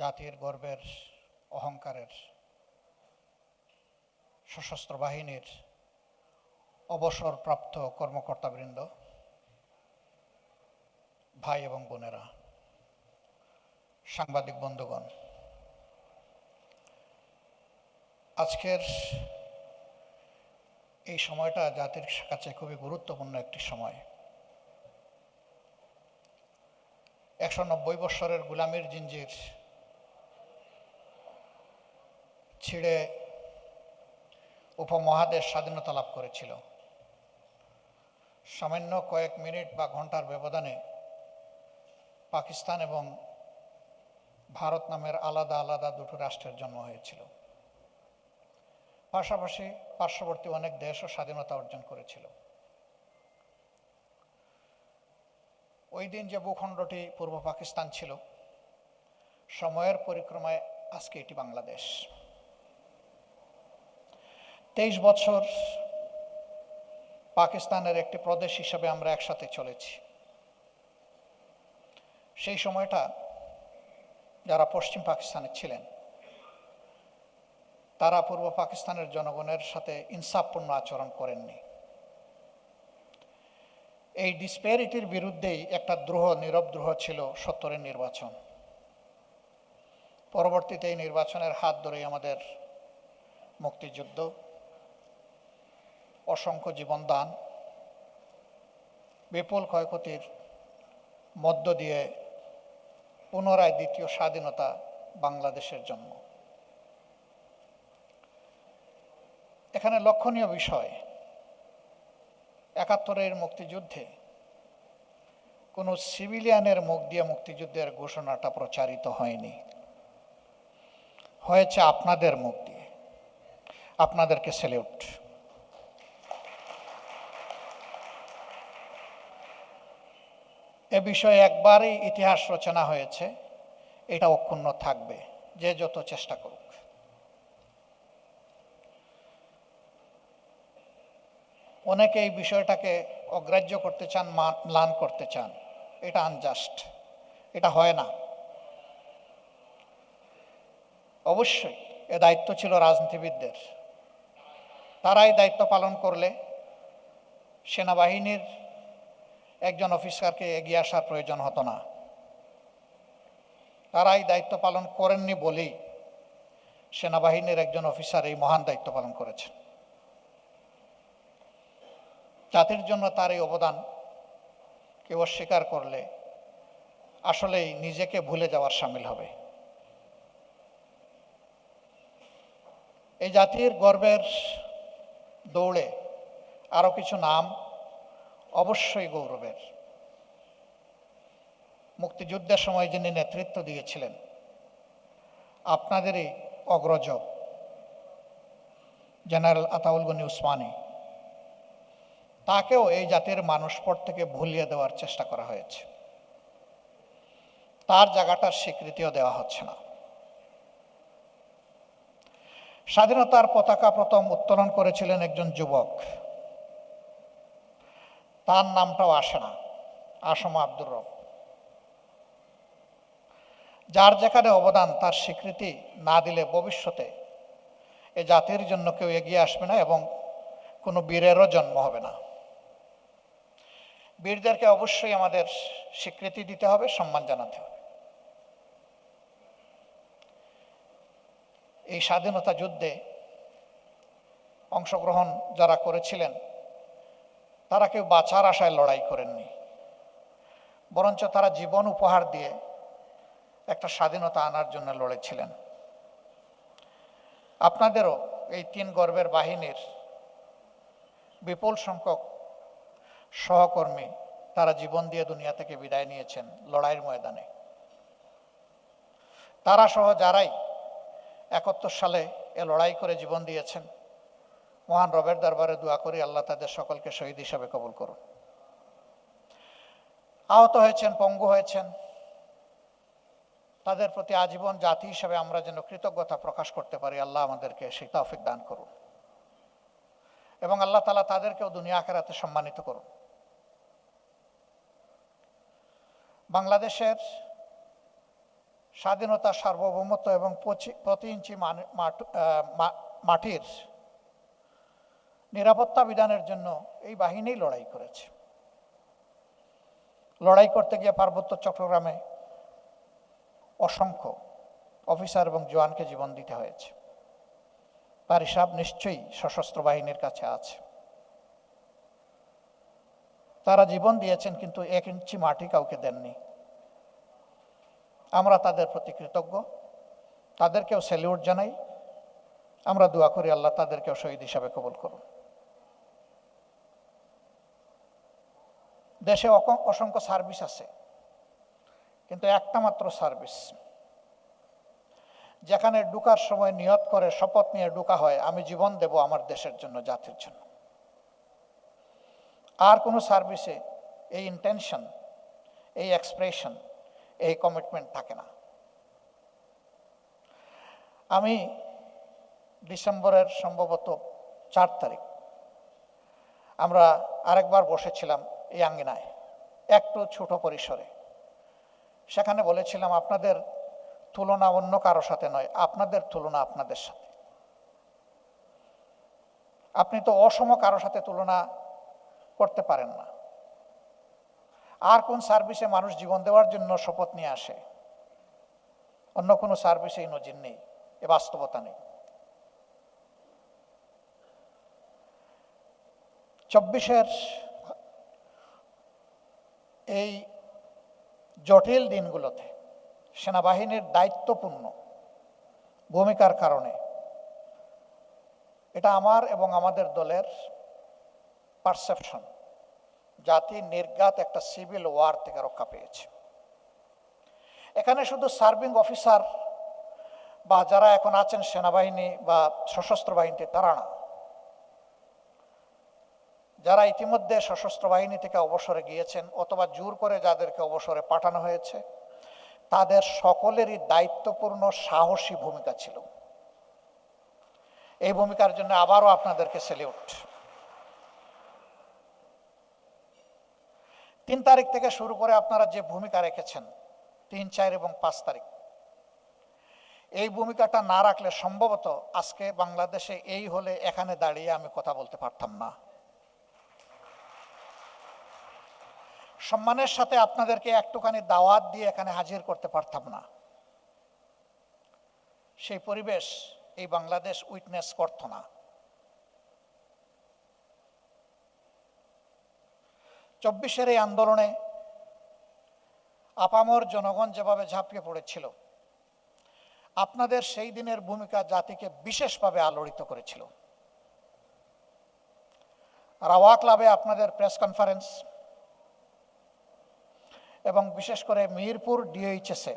জাতির গর্বের, অহংকারের, সশস্ত্র বাহিনীর অবসরপ্রাপ্ত কর্মকর্তাবৃন্দ, ভাই এবং বোনেরা, সাংবাদিক বন্ধুগণ, আজকের এই সময়টা জাতির কাছে খুবই গুরুত্বপূর্ণ একটি সময়। একশো নব্বই বৎসরের গুলামির জিঞ্জির ছিঁড়ে উপমহাদেশ স্বাধীনতা লাভ করেছিল। সামান্য কয়েক মিনিট বা ঘণ্টার ব্যবধানে পাকিস্তান এবং ভারত নামের আলাদা আলাদা দুটো রাষ্ট্রের জন্ম হয়েছিল। পাশাপাশি পার্শ্ববর্তী অনেক দেশও স্বাধীনতা অর্জন করেছিল। ওই দিন যে ভূখণ্ডটি পূর্ব পাকিস্তান ছিল, সময়ের পরিক্রমায় আজকে এটি বাংলাদেশ। তেইশ বছর পাকিস্তানের একটি প্রদেশ হিসাবে আমরা একসাথে চলেছি। সেই সময়টা যারা পশ্চিম পাকিস্তানে ছিলেন, তারা পূর্ব পাকিস্তানের জনগণের সাথে ইনসাফপূর্ণ আচরণ করেননি। এই ডিসপ্যারিটির বিরুদ্ধেই একটা দ্রোহ, নীরব দ্রোহ ছিল সত্তরের নির্বাচন। পরবর্তীতে এই নির্বাচনের হাত ধরেই আমাদের মুক্তিযুদ্ধ অসংখ্য জীবন দান বিপুল ক্ষয়ক্ষতির মধ্য দিয়ে পুনরায় দ্বিতীয় স্বাধীনতা বাংলাদেশের জন্ম। এখানে লক্ষণীয় বিষয়, একাত্তরের মুক্তিযুদ্ধে কোনো সিভিলিয়ানের মুখ দিয়ে মুক্তিযুদ্ধের ঘোষণাটা প্রচারিত হয়নি। হয়েছে আপনাদের মুখ দিয়ে। আপনাদেরকে সেলিউট। এ বিষয়ে একবারই ইতিহাস রচনা হয়েছে। এটা অক্ষুণ্ণ থাকবে, যে যত চেষ্টা করুক। অনেকে এই বিষয়টাকে অগ্রাহ্য করতে চান ম্লান করতে চান। এটা আনজাস্ট এটা হয় না। অবশ্যই, এ দায়িত্ব ছিল রাজনীতিবিদদের। তারাই দায়িত্ব পালন করলে সেনাবাহিনীর একজন অফিসারকে এগিয়ে আসার প্রয়োজন হতো না। তারা এই দায়িত্ব পালন করেননি বলেই সেনাবাহিনীর একজন অফিসার এই মহান দায়িত্ব পালন করেছেন। জাতির জন্য তার এই অবদান কেউ অস্বীকার করলে আসলেই নিজেকে ভুলে যাওয়ার সামিল হবে। এই জাতির গর্বের দৌড়ে আরও কিছু নাম অবশ্যই গৌরবের। মুক্তিযুদ্ধের সময় যিনি নেতৃত্ব দিয়েছিলেন, আপনাদেরই অগ্রজ জেনারেল আতাউল গনি উসমানী। তাকেও এই জাতির মানুষ পর থেকে ভুলিয়ে দেওয়ার চেষ্টা করা হয়েছে। তার জায়গাটার স্বীকৃতিও দেওয়া হচ্ছে না। স্বাধীনতার পতাকা প্রথম উত্তোলন করেছিলেন একজন যুবক তার নামটাও আসে না। আসম আব্দুর রব। যার যেখানে অবদান, তার স্বীকৃতি না দিলে ভবিষ্যতে এ জাতির জন্য কেউ এগিয়ে আসবে না এবং কোনো বীরেরও জন্ম হবে না। বীরদেরকে অবশ্যই আমাদের স্বীকৃতি দিতে হবে, সম্মান জানাতে হবে। এই স্বাধীনতা যুদ্ধে অংশগ্রহণ যারা করেছিলেন তারা কেউ বাঁচার আশায় লড়াই করেননি। বরঞ্চ তারা জীবন উপহার দিয়ে একটা স্বাধীনতা আনার জন্য লড়েছিলেন। আপনাদেরও এই তিন গর্বের বাহিনীর বিপুল সংখ্যক সহকর্মী তারা জীবন দিয়ে দুনিয়া থেকে বিদায় নিয়েছেন লড়াইয়ের ময়দানে। তারা সহ যারাই একাত্তর সালে এ লড়াই করে জীবন দিয়েছেন মহান রবের দরবারে দোয়া করি, আল্লাহ তাদের সকলকে শহীদ হিসাবে কবুল করুন। আহত হয়েছেন, পঙ্গু হয়েছেন। তাদের প্রতি আজীবন জাতি হিসাবে আমরা যেন কৃতজ্ঞতা প্রকাশ করতে পারি, আল্লাহ আমাদেরকে সেই তৌফিক দান করুন। এবং আল্লাহ তালা তাদেরকেও দুনিয়া আখেরাতে সম্মানিত করুন। বাংলাদেশের স্বাধীনতা সার্বভৌমত্ব এবং প্রতি ইঞ্চি মাটির নিরাপত্তা বিধানের জন্য এই বাহিনী লড়াই করেছে। লড়াই করতে গিয়ে পার্বত্য চট্টগ্রামে অসংখ্য অফিসার এবং জওয়ানকে জীবন দিতে হয়েছে। তার হিসাব নিশ্চয়ই সশস্ত্র বাহিনীর কাছে আছে। তারা জীবন দিয়েছেন কিন্তু এক ইঞ্চি মাটি কাউকে দেননি। আমরা তাদের প্রতি কৃতজ্ঞ। তাদেরকেও স্যালিউট জানাই। আমরা দোয়া করি আল্লাহ তাদেরকেও শহীদ হিসাবে কবুল করুন। দেশে অসংখ্য সার্ভিস আছে। কিন্তু একটা মাত্র সার্ভিস। যেখানে ঢুকার সময় নিয়ত করে, শপথ নিয়ে ঢুকা হয়, আমি জীবন দেব আমার দেশের জন্য, জাতির জন্য। আর কোনো সার্ভিসে এই ইন্টেনশন এই এক্সপ্রেশন এই কমিটমেন্ট থাকে না। আমি ডিসেম্বরের সম্ভবত চার তারিখ, আমরা আরেকবার বসেছিলাম এই আঙ্গিনায় একটু ছোট পরিসরে। সেখানে বলেছিলাম, আপনাদের তুলনা অন্য কারও সাথে নয়, আপনাদের তুলনা আপনাদের সাথে। আপনি তো অসম কারও সাথে তুলনা করতে পারেন না। আর কোন সার্ভিসে মানুষ জীবন দেওয়ার জন্য শপথ নিয়ে আসে? অন্য কোনো সার্ভিসে নজির নেই, এ বাস্তবতা নেই। চব্বিশের এই জটিল দিনগুলোতে সেনাবাহিনীর দায়িত্বপূর্ণ ভূমিকার কারণে এটা আমার এবং আমাদের দলের পারসেপশন জাতি নির্ঘাত একটা সিভিল ওয়ার থেকে রক্ষা পেয়েছে। এখানে শুধু সার্ভিং অফিসার বা যারা এখন আছেন সেনাবাহিনী বা সশস্ত্র বাহিনীতে তারা না যারা ইতিমধ্যে সশস্ত্র বাহিনী থেকে অবসরে গিয়েছেন অথবা জোর করে যাদেরকে অবসরে পাঠানো হয়েছে, তাদের সকলেরই দায়িত্বপূর্ণ সাহসী ভূমিকা ছিল। এই ভূমিকার জন্য আবারও আপনাদেরকে সেলিউট তিন তারিখ থেকে শুরু করে আপনারা যে ভূমিকা রেখেছেন, তিন, চার এবং পাঁচ তারিখ, এই ভূমিকাটা না রাখলে সম্ভবত আজকে বাংলাদেশে এই হলে এখানে দাঁড়িয়ে আমি কথা বলতে পারতাম না। সম্মানের সাথে আপনাদেরকে একটুখানি দাওয়াত দিয়ে এখানে হাজির করতে পারতাম না। সেই পরিবেশ এই বাংলাদেশ উইটনেস করত না। চব্বিশের এই আন্দোলনে আপামর জনগণ যেভাবে ঝাঁপিয়ে পড়েছিল, আপনাদের সেই দিনের ভূমিকা জাতিকে বিশেষভাবে আলোড়িত করেছিল। রাওয়া ক্লাবে আপনাদের প্রেস কনফারেন্স এবং বিশেষ করে মিরপুর ডিএইচএসে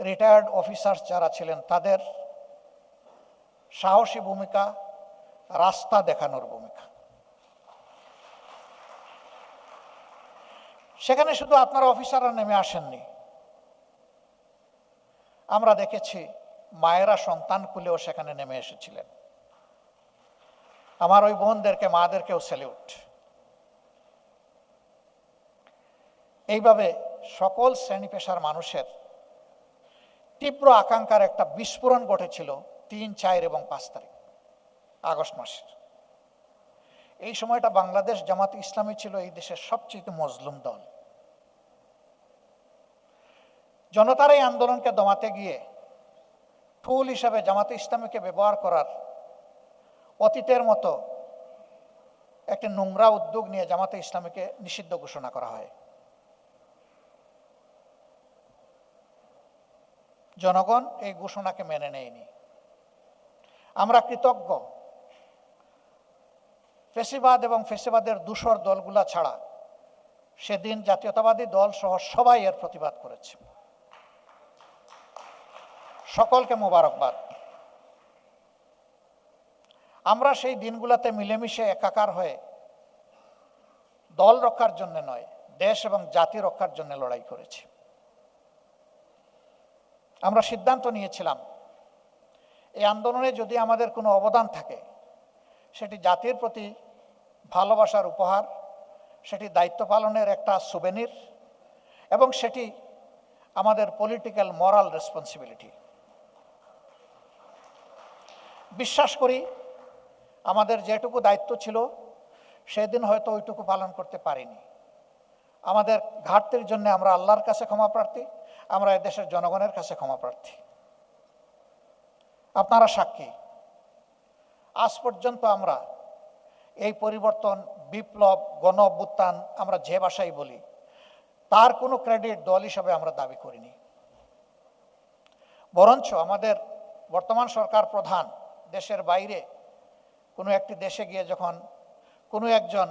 রিটায়ার্ড অফিসার্স যারা ছিলেন, তাদের সাহসী ভূমিকা, রাস্তা দেখানোর ভূমিকা। সেখানে শুধু আপনারা অফিসাররা নেমে আসেননি। আমরা দেখেছি মায়েরা সন্তান কুলেও সেখানে নেমে এসেছিলেন। আমার ওই বোনদেরকে, মাদেরকেও স্যালিউট এইভাবে সকল শ্রেণি পেশার মানুষের তীব্র আকাঙ্ক্ষার একটা বিস্ফোরণ ঘটেছিল তিন, চার এবং পাঁচ তারিখ, আগস্ট মাসের। এই সময়টা বাংলাদেশ জামাত ইসলামী ছিল এই দেশের সবচেয়ে মজলুম দল। জনতার এই আন্দোলনকে দমাতে গিয়ে টুল হিসাবে জামাতে ইসলামীকে ব্যবহার করার অতীতের মতো একটি নোংরা উদ্যোগ নিয়ে জামাতে ইসলামীকে নিষিদ্ধ ঘোষণা করা হয়। জনগণ এই ঘোষণাকে মেনে নেয়নি। আমরা কৃতজ্ঞ। ফেসিবাদ এবং ফেসিবাদের দূষর দলগুলা ছাড়া সেদিন জাতীয়তাবাদী দল সহ সবাই এর প্রতিবাদ করেছে। সকলকে মোবারকবাদ। আমরা সেই দিনগুলোতে মিলেমিশে একাকার হয়ে দল রক্ষার জন্য নয়, দেশ এবং জাতি রক্ষার জন্য লড়াই করেছি। আমরা সিদ্ধান্ত নিয়েছিলাম, এই আন্দোলনে যদি আমাদের কোনো অবদান থাকে, সেটি জাতির প্রতি ভালোবাসার উপহার, সেটি দায়িত্ব পালনের একটা সুবেনির এবং সেটি আমাদের পলিটিক্যাল মরাল রেসপন্সিবিলিটি বিশ্বাস করি, আমাদের যেটুকু দায়িত্ব ছিল, সেদিন হয়তো ওইটুকু পালন করতে পারিনি। আমাদের ঘাটতির জন্য আমরা আল্লাহর কাছে ক্ষমা প্রার্থী। আমরা দেশের জনগণের কাছে ক্ষমা প্রার্থী। আপনারা সাক্ষী। আজ পর্যন্ত আমরা এই পরিবর্তন, বিপ্লব গণ অভ্যুত্থান আমরা যে ভাষাই বলি, তার কোনো ক্রেডিট দল হিসাবে আমরা দাবি করিনি। বরঞ্চ আমাদের বর্তমান সরকার প্রধান দেশের বাইরে কোনো একটি দেশে গিয়ে যখন কোনো একজন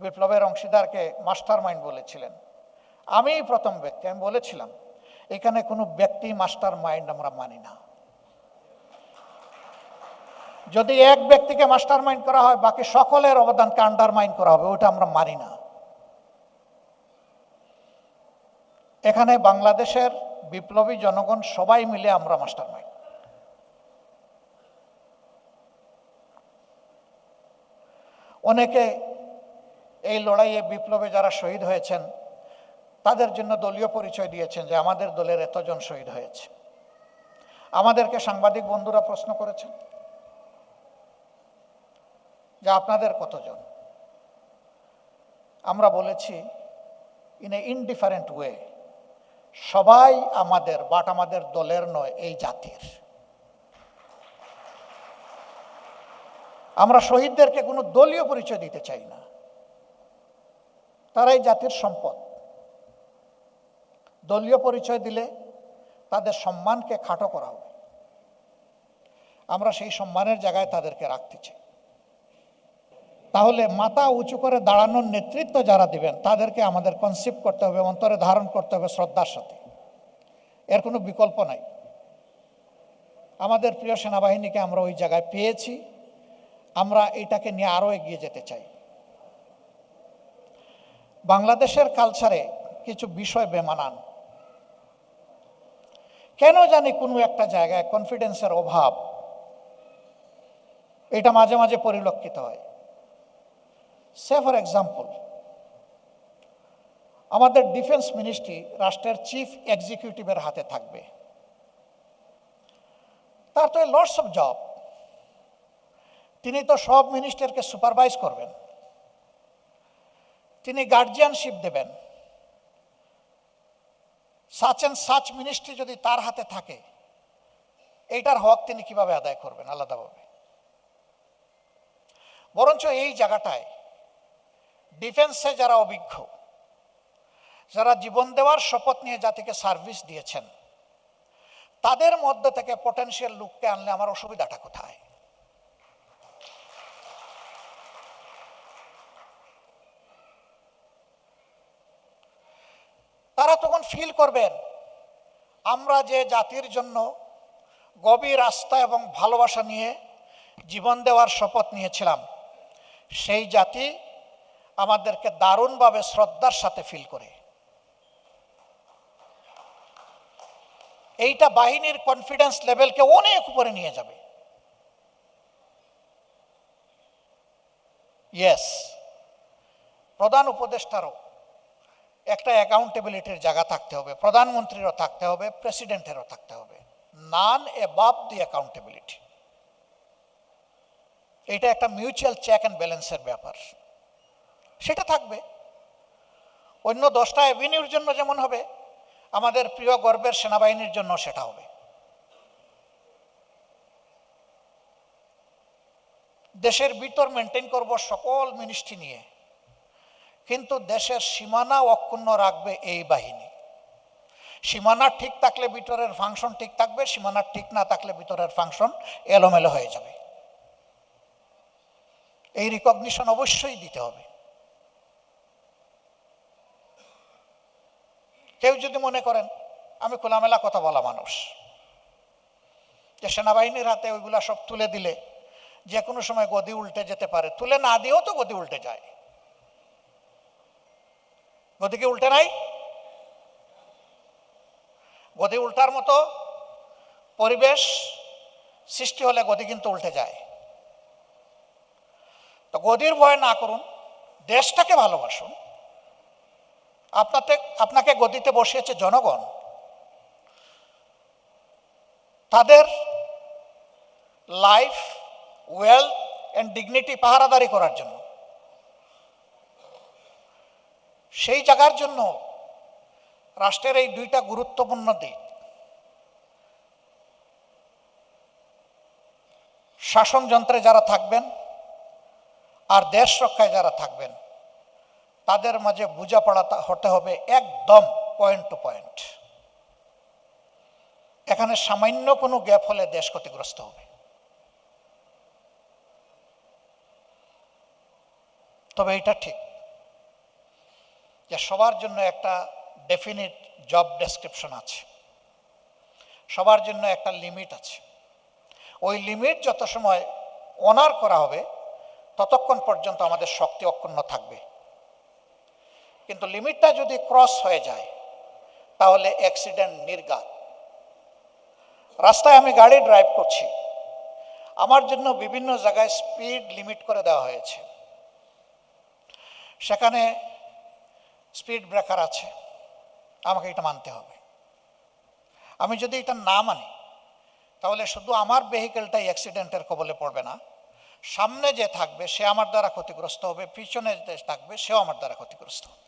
বিপ্লবের অংশীদারকে মাস্টার মাইন্ড বলেছিলেন আমি প্রথম ব্যক্তি, আমি বলেছিলাম, এখানে কোনো ব্যক্তি মাস্টার মাইন্ড আমরা মানি না। যদি এক ব্যক্তিকে মাস্টার মাইন্ড করা হয়, বাকি সকলের অবদানকে আন্ডারমাইন করা হবে ওটা আমরা মানি না। এখানে বাংলাদেশের বিপ্লবী জনগণ সবাই মিলে আমরা মাস্টার মাইন্ড। অনেকে এই লড়াইয়ে বিপ্লবে যারা শহীদ হয়েছেন তাদের জন্য দলীয় পরিচয় দিয়েছেন যে আমাদের দলের এতজন শহীদ হয়েছে। আমাদেরকে সাংবাদিক বন্ধুরা প্রশ্ন করেছেন যে আপনাদের কতজন? আমরা বলেছি ইন এ ইনডিফারেন্ট ওয়ে সবাই আমাদের বাট আমাদের দলের নয়, এই জাতির। আমরা শহীদদেরকে কোনো দলীয় পরিচয় দিতে চাই না। তারাই জাতির সম্পদ। দলীয় পরিচয় দিলে তাদের সম্মানকে খাটো করা হবে। আমরা সেই সম্মানের জায়গায় তাদেরকে রাখতে চাই। তাহলে মাথা উঁচু করে দাঁড়ানোর নেতৃত্ব যারা দিবেন, তাদেরকে আমাদের কনসেপ্ট করতে হবে, অন্তরে ধারণ করতে হবে শ্রদ্ধার সাথে। এর কোনো বিকল্প নাই। আমাদের প্রিয় সেনাবাহিনীকে আমরা ওই জায়গায় পেয়েছি। আমরা এটাকে নিয়ে আরও এগিয়ে যেতে চাই। বাংলাদেশের কালচারে কিছু বিষয় বেমানান। কেন জানি কোনো একটা জায়গায় কনফিডেন্সের অভাব? এটা মাঝে মাঝে পরিলক্ষিত হয়। সে ফর এক্সাম্পল আমাদের ডিফেন্স মিনিস্ট্রি রাষ্ট্রের চিফ এক্সিকিউটিভের হাতে থাকবে। তার তো লর্ডস অফ জব তিনি তো সব মিনিস্টারকে সুপারভাইজ করবেন। তিনি গার্জিয়ানশিপ দেবেন। সাচ অ্যান্ড সাচ মিনিস্ট্রি যদি তার হাতে থাকে, এইটার হক তিনি কীভাবে আদায় করবেন? আলাদাভাবে বরঞ্চ এই জায়গাটায় ডিফেন্সে যারা অভিজ্ঞ, যারা জীবন দেওয়ার শপথ নিয়ে জাতিকে সার্ভিস দিয়েছেন, তাদের মধ্যে থেকে পটেনশিয়াল লুককে আনলে আমার অসুবিধাটা কোথায়? তখন ফিল করবেন? আমরা যে জাতির জন্য গভীর আস্থা এবং ভালোবাসা নিয়ে জীবন দেওয়ার শপথ নিয়েছিলাম, সেই জাতি আমাদেরকে দারুণভাবে শ্রদ্ধার সাথে ফিল করে। এইটা বাহিনীর কনফিডেন্স লেভেলকে অনেক উপরে নিয়ে যাবে। ইয়েস প্রধান উপদেষ্টারও একটা অ্যাকাউন্টেবিলিটির জায়গা থাকতে হবে, প্রধানমন্ত্রীরও থাকতে হবে প্রেসিডেন্টেরও থাকতে হবে। নান এবাব দি অ্যাকাউন্টেবিলিটি এটা একটা মিউচুয়াল চেক অ্যান্ড ব্যালেন্সের ব্যাপার। সেটা থাকবে। অন্য দশটা অ্যাভিনিউর জন্য যেমন হবে, আমাদের প্রিয় গর্বের সেনাবাহিনীর জন্য সেটা হবে। দেশের ভিতর মেনটেন করব সকল মিনিস্ট্রি নিয়ে। কিন্তু দেশের সীমানা অক্ষুণ্ণ রাখবে এই বাহিনী। সীমানা ঠিক থাকলে ভিতরের ফাংশন ঠিক থাকবে, সীমানা ঠিক না থাকলে ভিতরের ফাংশন এলোমেলো হয়ে যাবে। এই রিকগনিশন অবশ্যই দিতে হবে। কেউ যদি মনে করেন, আমি খোলামেলা কথা বলা মানুষ। যে সেনাবাহিনীর হাতে ওইগুলা সব তুলে দিলে, যে কোনো সময় গদি উল্টে যেতে পারে। তুলে না দিয়েও তো গদি উল্টে যায়। গদি কি উল্টে নাই। গদি উল্টার মতো পরিবেশ সৃষ্টি হলে গদি কিন্তু উল্টে যায়। তো গদির ভয় না করুন, দেশটাকে ভালোবাসুন। আপনাতে, আপনাকে গদিতে বসিয়েছে জনগণ। তাদের লাইফ ওয়েলথ অ্যান্ড ডিগনিটি পাহারাদারি করার জন্য। সেই জায়গার জন্য রাষ্ট্রের এই দুইটা গুরুত্বপূর্ণ দিক। শাসন যন্ত্রে যারা থাকবেন আর দেশ রক্ষায় যারা থাকবেন, তাদের মাঝে বোঝাপড়া হতে হবে একদম পয়েন্ট টু পয়েন্ট এখানে সামান্য কোনো গ্যাপ হলে দেশ ক্ষতিগ্রস্ত হবে। তবে এটা ঠিক। যে সবার জন্য একটা ডেফিনিট জব ডেসক্রিপশন আছে। সবার জন্য একটা লিমিট আছে। ওই লিমিট যত সময় অনার করা হবে, ততক্ষণ পর্যন্ত আমাদের শক্তি অক্ষুণ্ণ থাকবে। কিন্তু লিমিটটা যদি ক্রস হয়ে যায়, তাহলে অ্যাক্সিডেন্ট নির্গাত। রাস্তায় আমি গাড়ি ড্রাইভ করছি। আমার জন্য বিভিন্ন জায়গায় স্পিড লিমিট করে দেওয়া হয়েছে। সেখানে স্পিড ব্রেকার আছে, আমাকে এটা মানতে হবে। আমি যদি এটা না মানি, তাহলে শুধু আমার ভেহিকেলটাই অ্যাক্সিডেন্টের কবলে পড়বে না। সামনে যে থাকবে, সে আমার দ্বারা ক্ষতিগ্রস্ত হবে, পিছনে যে থাকবে, সেও আমার দ্বারা ক্ষতিগ্রস্ত হবে।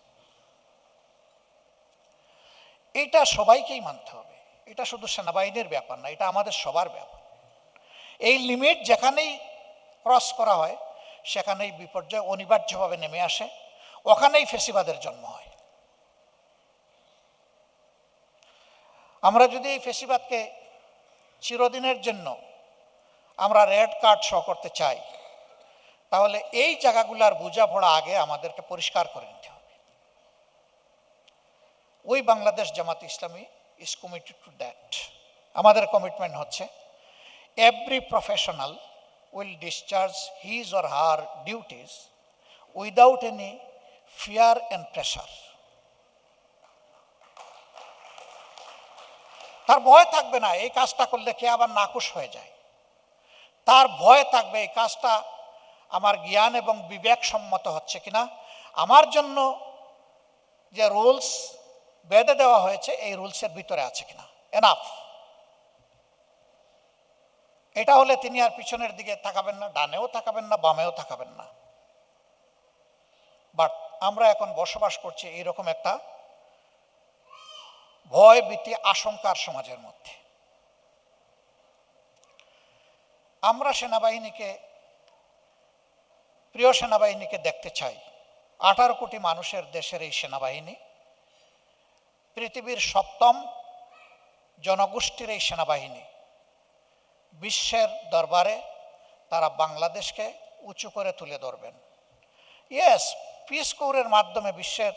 এটা সবাইকেই মানতে হবে। এটা শুধু সেনাবাহিনীর ব্যাপার না, এটা আমাদের সবার ব্যাপার। এই লিমিট যেখানেই ক্রস করা হয়, সেখানেই বিপর্যয় অনিবার্যভাবে নেমে আসে। ওখানেই ফেসিবাদের জন্ম হয়। আমরা যদি এই ফেসিবাদকে চিরদিনের জন্য আমরা রেড কার্ড শো করতে চাই, তাহলে এই জায়গাগুলার বোঝাপড়া আগে আমাদেরকে পরিষ্কার করে নিতে হবে। ওই Bangladesh Jamaat Islami is committed to that আমাদের কমিটমেন্ট হচ্ছে every professional will discharge his or her duties without any fear and pressure তার ভয় থাকবে না, এই কাজটা করলে কে আবার নাকুশ হয়ে যায়। তার ভয় থাকবে, এই কাজটা আমার জ্ঞান এবং বিবেক সম্মত হচ্ছে কিনা। আমার জন্য যে রুলস বেঁধে দেওয়া হয়েছে, এই রুলসের ভিতরে আছে কিনা। এনাফ এটা হলে তিনি আর পিছনের দিকে তাকাবেন না, ডানেও তাকাবেন না, বামেও তাকাবেন না। আমরা এখন বসবাস করছি এইরকম একটা ভয় ভীতি আশঙ্কার সমাজের মধ্যে। আমরা সেনাবাহিনীকে, প্রিয় সেনাবাহিনীকে দেখতে চাই। আঠারো কোটি মানুষের দেশের এই সেনাবাহিনী, পৃথিবীর সপ্তম জনগোষ্ঠীর এই সেনাবাহিনী, বিশ্বের দরবারে তারা বাংলাদেশকে উঁচু করে তুলে ধরবেন। ইয়েস পিস কৌরের মাধ্যমে বিশ্বের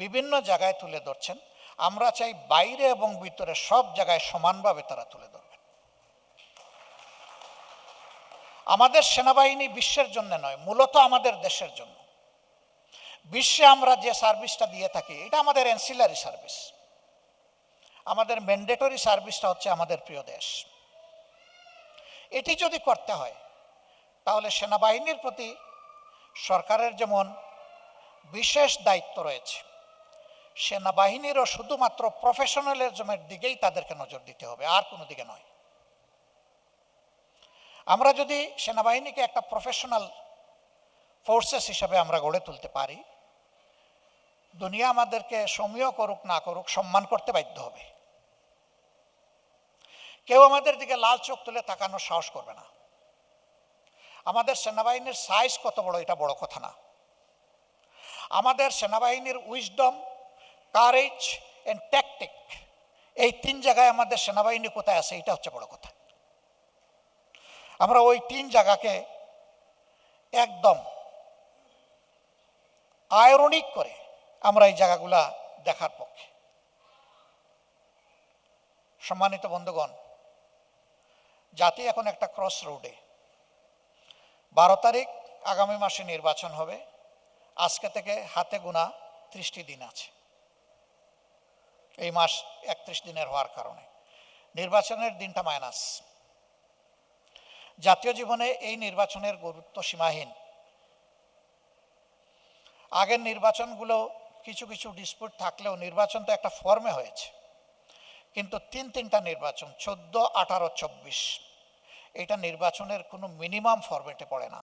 বিভিন্ন জায়গায় তুলে ধরছেন। আমরা চাই বাইরে এবং ভিতরে সব জায়গায় সমানভাবে তারা তুলে ধরবেন। আমাদের সেনাবাহিনী বিশ্বের জন্য নয়, মূলত আমাদের দেশের জন্য। বিশ্বে আমরা যে সার্ভিসটা দিয়ে থাকি, এটা আমাদের এনসিলারি সার্ভিস আমাদের ম্যান্ডেটরি সার্ভিসটা হচ্ছে আমাদের প্রিয় দেশ। এটি যদি করতে হয়, তাহলে সেনাবাহিনীর প্রতি সরকারের যেমন বিশেষ দায়িত্ব রয়েছে। সেনাবাহিনীরও শুধুমাত্র প্রফেশনালিজমের দিকেই তাদেরকে নজর দিতে হবে, আর কোনো দিকে নয়। আমরা যদি সেনাবাহিনীকে একটা প্রফেশনাল ফোর্সেস হিসাবে আমরা গড়ে তুলতে পারি, দুনিয়া আমাদেরকে সমীয় করুক, না করুক, সম্মান করতে বাধ্য হবে। কেউ আমাদের দিকে লাল চোখ তুলে তাকানোর সাহস করবে না। আমাদের সেনাবাহিনীর সাইজ কত বড়, এটা বড় কথা না। আমাদের সেনাবাহিনীর উইজডম কারেজ অ্যান্ড ট্যাকটিক এই তিন জায়গায় আমাদের সেনাবাহিনী কোথায় আছে এটা হচ্ছে বড় কথা। আমরা ওই তিন জায়গাকে একদম আয়রনিক করে আমরা এই জায়গাগুলা দেখার পক্ষে। সম্মানিত বন্ধুগণ, জাতি এখন একটা ক্রস রোডে বারো তারিখ আগামী মাসে নির্বাচন হবে। আজকে থেকে হাতে গোনা ত্রিশটি দিন আছে। এই মাস একত্রিশ দিনের হওয়ার কারণে। নির্বাচনের দিনটা মাইনাস। জাতীয় জীবনে এই নির্বাচনের গুরুত্ব সীমাহীন। আগের নির্বাচনগুলো কিছু কিছু ডিসপুট থাকলেও নির্বাচন তো একটা ফর্মে হয়েছে। কিন্তু তিন তিনটা নির্বাচন, চোদ্দ, আঠারো, চব্বিশ, এটা নির্বাচনের কোনো মিনিমাম ফরম্যাটে পড়ে না।